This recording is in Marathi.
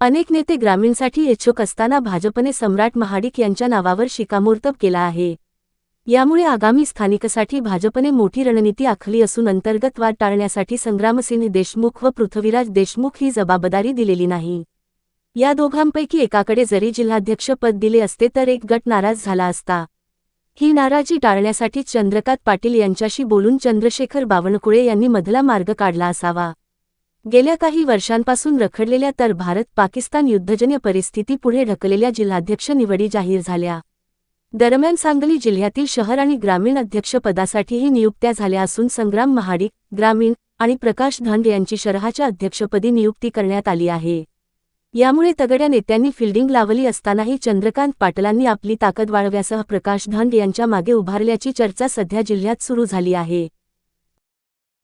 अनेक नेते ग्रामीणसाठी इच्छुक असताना भाजपने सम्राट महाडिक यांच्या नावावर शिकामोर्तब केला आहे. यामुळे आगामी स्थानिकसाठी भाजपने मोठी रणनीती आखली असून अंतर्गत वाद टाळण्यासाठी संग्रामसिंह देशमुख व पृथ्वीराज देशमुख ही जबाबदारी दिलेली नाही. या दोघांपैकी एकाकडे जरी जिल्हाध्यक्षपद दिले असते तर एक गट नाराज झाला असता. ही नाराजी टाळण्यासाठी चंद्रकांत पाटील यांच्याशी बोलून चंद्रशेखर बावनकुळे यांनी मधला मार्ग काढला असावा. गेल्या काही वर्षांपासून रखडलेल्या तर भारत पाकिस्तान युद्धजन्य परिस्थिती पुढे ढकलेल्या जिल्हाध्यक्ष निवडी जाहीर झाल्या. दरम्यान सांगली जिल्ह्यातील शहर आणि ग्रामीण अध्यक्षपदासाठीही नियुक्त्या झाल्या असून संग्राम महाडिक ग्रामीण आणि प्रकाश धंड यांची शहराच्या अध्यक्षपदी नियुक्ती करण्यात आली आहे. यामुळे तगड्या नेत्यांनी फिल्डिंग लावली असतानाही चंद्रकांत पाटलांनी आपली ताकद वाढव्यासह प्रकाश धंड यांच्या मागे उभारल्याची चर्चा सध्या जिल्ह्यात सुरू झाली आहे.